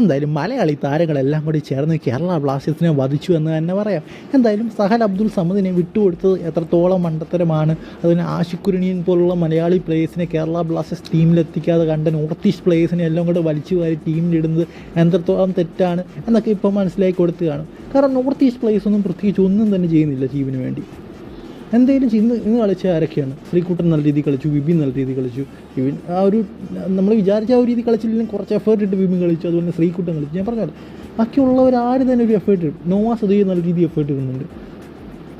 എന്തായാലും മലയാളി താരങ്ങളെല്ലാം കൂടി ചേർന്ന് കേരള ബ്ലാസ്റ്റേഴ്സിനെ വധിച്ചു എന്ന് തന്നെ പറയാം. എന്തായാലും സഹൽ അബ്ദുൾ സമദിനെ വിട്ടുകൊടുത്തത് എത്രത്തോളം മണ്ടത്തരമാണ്. അതിന് ആശിക്കുരുണിയൻ പോലുള്ള മലയാളി പ്ലേയേഴ്സിനെ കേരള ബ്ലാസ്റ്റേഴ്സ് ടീമിലെത്തിക്കാതെ കണ്ട നോർത്ത് ഈസ്റ്റ് പ്ലേയേഴ്സിനെ എല്ലാം കൂടെ വലിച്ചു വാരി ടീമിലിടുന്നത് എത്രത്തോളം തെറ്റാണ് എന്നൊക്കെ ഇപ്പോൾ മനസ്സിലാക്കി കൊടുത്ത് കാണും. കാരണം നോർത്ത് ഈസ്റ്റ് പ്ലേയേഴ്സ് ഒന്നും പ്രത്യേകിച്ച് ഒന്നും തന്നെ ചെയ്യുന്നില്ല ടീമിന് വേണ്ടി. എന്തെങ്കിലും ഇന്ന് ഇന്ന് കളിച്ച ആരൊക്കെയാണ്? ശ്രീകുട്ടൻ നല്ല രീതിയിൽ കളിച്ചു വിബി നല്ല രീതിയിൽ കളിച്ചു. വിപിൻ ആ ഒരു നമ്മൾ വിചാരിച്ച ആ ഒരു രീതി കളിച്ചില്ലെങ്കിലും കുറച്ച് എഫേർട്ട് ഇട്ട് വിപിൻ കളിച്ചു. അതുപോലെ തന്നെ ശ്രീകുട്ടൻ കളിച്ചു. ഞാൻ പറഞ്ഞത് ബാക്കിയുള്ളവർ ആരും തന്നെ ഒരു എഫേർട്ട് ഇടും. നോവാ ഉദയ നല്ല രീതിയിൽ എഫേർട്ട് ഇടുന്നുണ്ട്.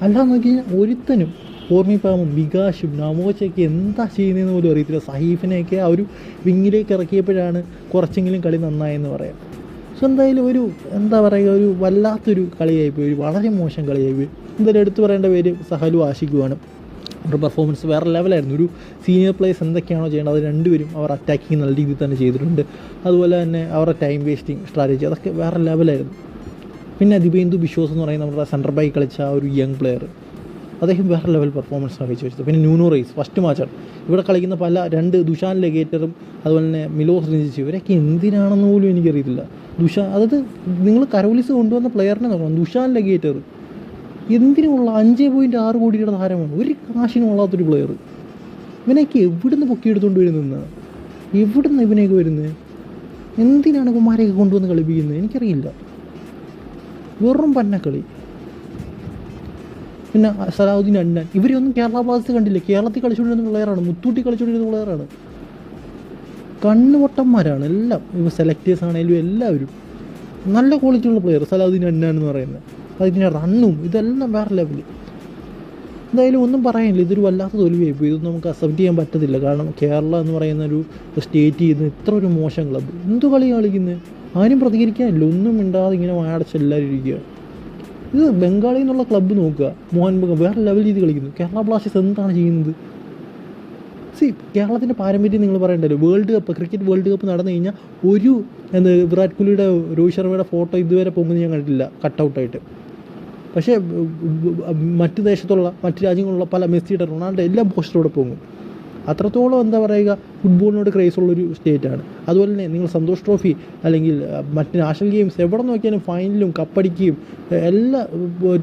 അല്ലാന്ന് നോക്കി കഴിഞ്ഞാൽ ഒരുത്തനും ഓർമ്മിപ്പാമും വികാശും നമോച്ചയൊക്കെ എന്താ ചെയ്യുന്നതെന്ന് പോലും അറിയത്തില്ല. സഹീഫിനെയൊക്കെ ആ ഒരു വിങ്ങിലേക്ക് ഇറക്കിയപ്പോഴാണ് കുറച്ചെങ്കിലും കളി നന്നായെന്ന് പറയാം. സോ എന്തായാലും ഒരു എന്താ പറയുക ഒരു വല്ലാത്തൊരു കളിയായിപ്പോയി. വളരെ മോശം കളിയായിപ്പോയി. എന്തായാലും എടുത്തു പറയേണ്ട പേര് സഹലു ആശിക്കുവാണ് അവരുടെ പെർഫോമൻസ് വേറെ ലെവലായിരുന്നു ഒരു സീനിയർ പ്ലേയേഴ്സ് എന്തൊക്കെയാണോ ചെയ്യേണ്ടത് അത് രണ്ടുപേരും അവർ അറ്റാക്കിങ് നല്ല രീതിയിൽ തന്നെ ചെയ്തിട്ടുണ്ട്. അതുപോലെ തന്നെ അവരുടെ ടൈം വേസ്റ്റിംഗ് സ്ട്രാറ്റജി അതൊക്കെ വേറെ ലെവലായിരുന്നു പിന്നെ അതിപേന്ദു ബിശ്വാസ് എന്ന് പറയുന്ന നമ്മുടെ സെന്റർ ബാക്ക് കളിച്ച ഒരു യങ് പ്ലെയർ അദ്ദേഹം വേറെ ലെവൽ പെർഫോമൻസ് കാഴ്ച വെച്ചത് പിന്നെ ന്യൂനോ റേസ് ഫസ്റ്റ് മാച്ചാണ് ഇവിടെ കളിക്കുന്ന പല രണ്ട് ദുഷാൻ ലഗേറ്ററും അതുപോലെ തന്നെ മിലോസ് റിഞ്ചിച്ച് ഇവരൊക്കെ എന്തിനാണെന്ന് പോലും എനിക്കറിയത്തില്ല. ദുഷാൻ അതായത് നിങ്ങൾ കരോലിസ് കൊണ്ടുവന്ന പ്ലെയറിനെ നോക്കണം. ദുഷാൻ ലെഗേറ്റർ എന്തിനുമുള്ള അഞ്ച് പോയിന്റ് ആറ് കോടിയുടെ താരമാണ്. ഒരു കാശിനും കൊള്ളാത്തൊരു പ്ലെയർ ഇവനൊക്കെ എവിടുന്ന് പൊക്കിയെടുത്തുകൊണ്ട് വരുന്നത് എവിടുന്ന് ഇവനെയൊക്കെ വരുന്നത് എന്തിനാണ് കുമാരെയൊക്കെ കൊണ്ടുവന്ന് കളിപ്പിക്കുന്നത്? എനിക്കറിയില്ല. വെറും പന്നക്കളി. പിന്നെ സലാഹുദ്ദീൻ അണ്ണൻ. ഇവരെയൊന്നും കേരള ബ്ലാസ്റ്റേഴ്സ് കണ്ടില്ല? കേരളത്തിൽ കളിച്ചുകൊണ്ടിരുന്ന പ്ലെയറാണ് മുത്തൂട്ടി കളിച്ചുകൊണ്ടിരുന്ന പ്ലെയറാണ് കണ്ണുപൊട്ടന്മാരാണ് എല്ലാം. ഇപ്പോൾ സെലക്ടേഴ്സ് ആണെങ്കിലും എല്ലാവരും. നല്ല ക്വാളിറ്റിയുള്ള പ്ലെയർ സലാഹുദ്ദീൻ അന്നാൻ എന്ന് പറയുന്നത്. അതിന്റെ റണ്ണും ഇതെല്ലാം വേറെ ലെവൽ എന്തായാലും ഒന്നും പറയാനില്ല ഇതൊരു വല്ലാത്ത തോൽവിയായി പോയി. ഇതൊന്നും നമുക്ക് അക്സെപ്റ്റ് ചെയ്യാൻ പറ്റത്തില്ല. കാരണം കേരള എന്ന് പറയുന്ന ഒരു സ്റ്റേറ്റ് ചെയ്യുന്ന ഇത്ര ഒരു മോശം ക്ലബ്ബ് എന്തു കളി കളിക്കുന്നത് ആരും പ്രതികരിക്കാനില്ല. ഒന്നും മിണ്ടാതെ ഇങ്ങനെ വാടച്ച് എല്ലാവരും ഇരിക്കുക. ഇത് ബംഗാളിൽ നിന്നുള്ള ക്ലബ്ബ് നോക്കുക. മോഹൻ വേറെ ലെവൽ ചെയ്ത് കളിക്കുന്നു. കേരള ബ്ലാസ്റ്റേഴ്സ് എന്താണ് ചെയ്യുന്നത്? സി കേരളത്തിന്റെ പാരമ്പര്യം നിങ്ങൾ പറയണ്ടല്ലോ. World cup cricket world cup നടന്നു കഴിഞ്ഞാൽ ഒരു എന്താ വിരാട് കോഹ്ലിയുടെ രോഹിത് ശർമ്മയുടെ ഫോട്ടോ ഇതുവരെ പൊങ്ങുന്നത് ഞാൻ കണ്ടിട്ടില്ല. കട്ടൗട്ടായിട്ട് പക്ഷേ മറ്റു ദേശത്തുള്ള മറ്റു രാജ്യങ്ങളുള്ള പല മെസ്സിയുടെ റൊണാൾഡോ എല്ലാം പോസ്റ്ററോടെ പോകും. അത്രത്തോളം എന്താ പറയുക ഫുട്ബോളിനോട് ക്രേസ് ഉള്ളൊരു സ്റ്റേറ്റാണ് അതുപോലെ തന്നെ നിങ്ങൾ സന്തോഷ് ട്രോഫി അല്ലെങ്കിൽ മറ്റ് നാഷണൽ ഗെയിംസ് എവിടെ നോക്കിയാലും ഫൈനലും കപ്പടിക്കുകയും എല്ലാ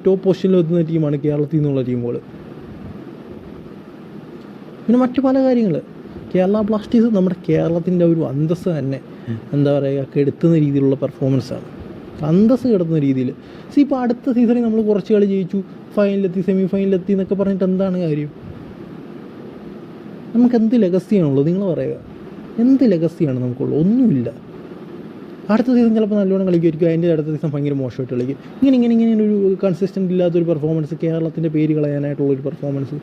ടോപ്പ് പൊസിഷനിലും എത്തുന്ന ടീമാണ് കേരളത്തിൽ നിന്നുള്ള ടീമുകൾ പിന്നെ മറ്റു പല കാര്യങ്ങൾ കേരള ബ്ലാസ്റ്റേഴ്സ് നമ്മുടെ കേരളത്തിന്റെ ഒരു അന്തസ്സ് തന്നെ എന്താ പറയുക കെടുത്തുന്ന രീതിയിലുള്ള പെർഫോമൻസാണ് അന്തസ്സ് കിടന്ന രീതിയിൽ. സി ഇപ്പോൾ അടുത്ത സീസണിൽ നമ്മൾ കുറച്ച് കളി ജയിച്ചു. ഫൈനലെത്തി സെമി ഫൈനലെത്തി എന്നൊക്കെ പറഞ്ഞിട്ട് എന്താണ് കാര്യം? നമുക്ക് എന്ത് ലെഗസിയാണുള്ളത്? നിങ്ങൾ പറയുക. എന്ത് ലെഗസിയാണ് നമുക്കുള്ളത്? ഒന്നുമില്ല. അടുത്ത സീസൺ ചിലപ്പോൾ നല്ലോണം കളിക്കുമായിരിക്കും. അതിന്റെ അടുത്ത സീസൺ ഭയങ്കര മോശമായിട്ട് കളിക്കും. ഇങ്ങനെ ഇങ്ങനെ ഇങ്ങനെ ഒരു കൺസിസ്റ്റന്റ് ഇല്ലാത്തൊരു പെർഫോമൻസ് കേരളത്തിന്റെ പേര് കളയാനായിട്ടുള്ളൊരു പെർഫോമൻസ്